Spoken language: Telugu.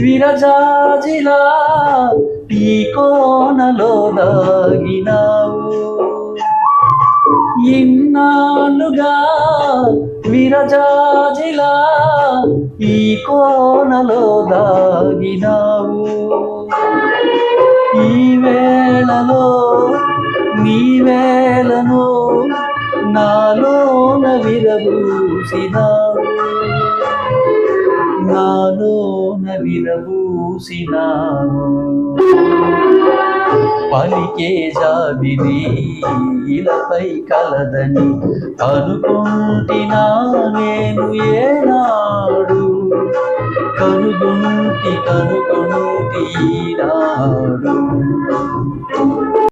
విరజాజిలా ఈ కోనలో దాగినావు ఇన్నాళ్ళుగా విరజాజిలా ఈ కోనలో దాగినావు ఈ వేళలో నీ వేళను నాలోన విరబూసినావు. నాలోన విరబూసినావు పలికే జాబిలి ఇలపై కలదని అనుకుంటినా నేను ఏనాడు. కనుగొంటి కనుగొంటి నాడు